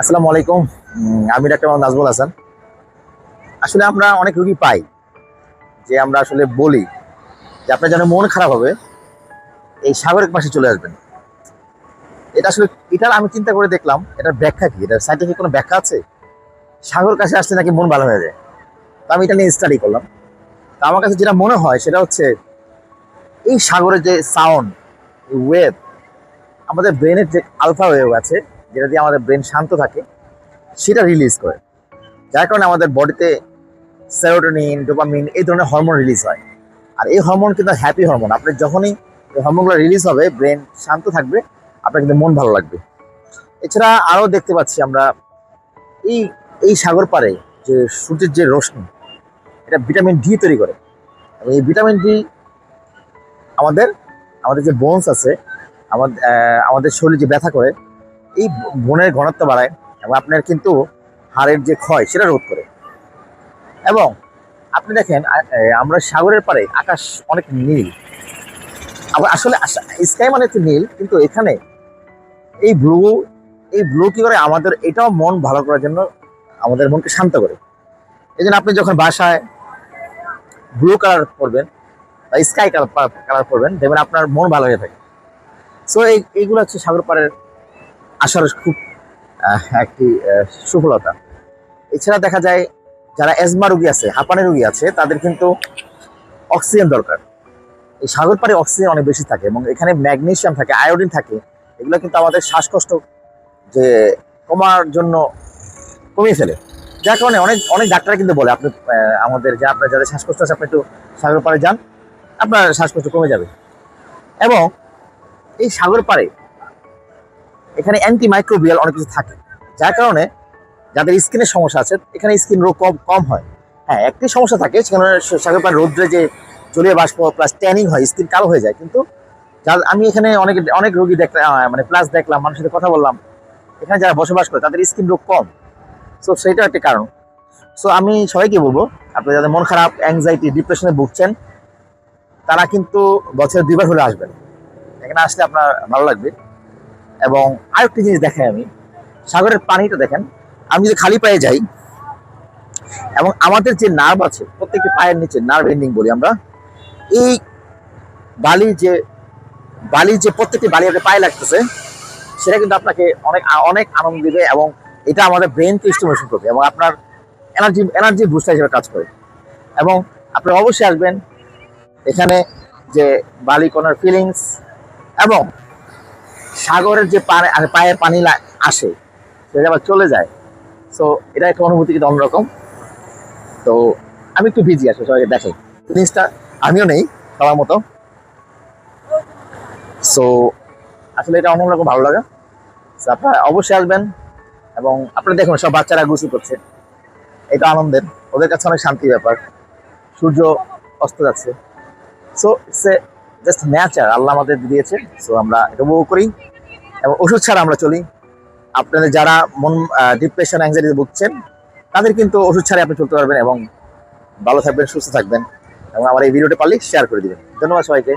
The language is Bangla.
আসসালামু আলাইকুম। আমি ডাক্তার মোহাম্মদ নাজমুল হাসান। আসলে আমরা অনেক রুগী পাই যে আমরা আসলে বলি যে আপনার যেন মন খারাপ হবে, এই সাগরের পাশে চলে আসবেন। এটা আসলে, এটার আমি চিন্তা করে দেখলাম, এটার ব্যাখ্যা কি? এটার সাইন্টিফিক কোনো ব্যাখ্যা আছে? সাগর কাছে আসলে নাকি মন ভালো হয়ে যায়? তো আমি এটা নিয়ে স্টাডি করলাম। তো আমার কাছে যেটা মনে হয় সেটা হচ্ছে, এই সাগরের যে সাউন্ড ওয়েভ আমাদের ব্রেনের যে আলফা ওয়েভ আছে যেটা দিয়ে আমাদের ব্রেন শান্ত থাকে, সেটা রিলিজ করে। যার কারণে আমাদের বডিতে সেরোটোনিন ডোপামিন এই ধরনের হরমোন রিলিজ হয়। আর এই হরমোন কিন্তু হ্যাপি হরমোন আপনি যখনই এই হরমোনগুলো রিলিজ হবে ব্রেন শান্ত থাকবে, আপনার কিন্তু মন ভালো লাগবে। এছাড়া আরও দেখতে পাচ্ছি আমরা, এই এই সাগর পাড়ে যে সূর্যের যে রশ্মি, এটা ভিটামিন ডি তৈরি করে। এবং এই ভিটামিন ডি আমাদের আমাদের যে বোনস আছে, আমাদের আমাদের শরীরে যে ব্যথা করে এই বনের ঘনত্ব বাড়ায় এবং আপনার কিন্তু হাড়ের যে ক্ষয় সেটা রোধ করে। এবং আপনি দেখেন আমরা সাগরের পাড়ে আকাশ অনেক নীল। আবার আসলে স্কাই মানে তো নীল, কিন্তু এখানে এই ব্লু এই ব্লু কি করে আমাদের, এটাও মন ভালো করার জন্য আমাদের মনকে শান্ত করে। এই জন্য আপনি যখন বাসায় ব্লু কালার পরবেন বা স্কাই কালার কালার পরবেন, দেখবেন আপনার মন ভালো হয়ে থাকে। সো এই, এইগুলো হচ্ছে সাগর পাড়ের আসার খুব একটি সফলতা। এছাড়া দেখা যায় যারা এজমা রোগী আছে, হাঁপানি রোগী আছে, তাদের কিন্তু অক্সিজেন দরকার। এই সাগর পাড়ে অক্সিজেন অনেক বেশি থাকে এবং এখানে ম্যাগনেশিয়াম থাকে, আয়োডিন থাকে, এগুলো কিন্তু আমাদের শ্বাসকষ্ট যে কমার জন্য কমিয়ে ফেলে। যার কারণে অনেক অনেক ডাক্তার কিন্তু বলে, আপনি আমাদের যে আপনার যাদের শ্বাসকষ্ট আছে, আপনি একটু সাগর পাড়ে যান, আপনার শ্বাসকষ্ট কমে যাবে। এবং এই সাগর পাড়ে এখানে অ্যান্টি মাইক্রোবিয়াল অনেক কিছু থাকে। যার কারণে যাদের স্কিনের সমস্যা আছে, এখানে স্কিন রোগ কম কম হয়। হ্যাঁ একটি সমস্যা থাকে, সেখানে সাগর রৌদ্রে যে জলীয় বাষ্প প্লাস ট্যানিং হয় স্কিন কালো হয়ে যায়। কিন্তু যার, আমি এখানে অনেক অনেক রোগী দেখলাম মানে প্লাস দেখলাম, মানুষের সাথে কথা বললাম। এখানে যারা বসবাস করে, তাদের স্কিন রোগ কম। সো সেটা একটা কারণ। সো আমি সবাইকে বলব, আপনি যাদের মন খারাপ অ্যাংজাইটি ডিপ্রেশনে ভুগছেন, তারা কিন্তু বছরে দুইবার হলে আসবেন। এখানে আসলে আপনার ভালো লাগবে। এবং আরেকটি জিনিস দেখাই আমি। সাগরের পানিটা দেখেন, আমি যদি খালি পায়ে যাই, এবং আমাদের যে নার্ভ আছে, প্রত্যেকটি পায়ের নিচে নার্ভ এন্ডিং বলি আমরা, এই বালি যে, বালির যে প্রত্যেকটি বালি আপনার পায়ে লাগতেছে, সেটা কিন্তু আপনাকে অনেক অনেক আনন্দ দিবে এবং এটা আমাদের ব্রেনকে স্টিমুলেশন করবে এবং আপনার এনার্জি এনার্জি বুস্টার হিসেবে কাজ করে। এবং আপনি অবশ্যই আসবেন এখানে যে বালি কোনার ফিলিংস এবং সাগরের যে পায়ে পায়ের পানি আসে সেটা আবার চলে যায়। সো এটা একটা অনুভূতি কিন্তু অন্যরকম। তো আমি একটু বিজি আসলে সবাইকে দেখাই। জিনিসটা আমিও নেই সবার মতো। সো আসলে এটা অন্যরকম ভালো লাগে। So, আপনারা অবশ্যই আসবেন এবং আপনারা দেখুন সব বাচ্চারা গুছু করছে। এটা আনন্দের ওদের কাছে অনেক শান্তি ব্যাপার। সূর্য অস্ত যাচ্ছে। সো এ জাস্ট নেচার আল্লাহ আমাদের দিয়েছে। সো আমরা এটা উপভোগ করি। এবং ওষুধ ছাড়া আমরা চলি। আপনাদের যারা মন ডিপ্রেশন অ্যাংজাইটি ভুগছেন, তাদের কিন্তু ওষুধ ছাড়াই আপনি চলতে পারবেন এবং ভালো থাকবেন, সুস্থ থাকবেন এবং আমার এই ভিডিওটা পারলে শেয়ার করে দিবেন। ধন্যবাদ সবাইকে।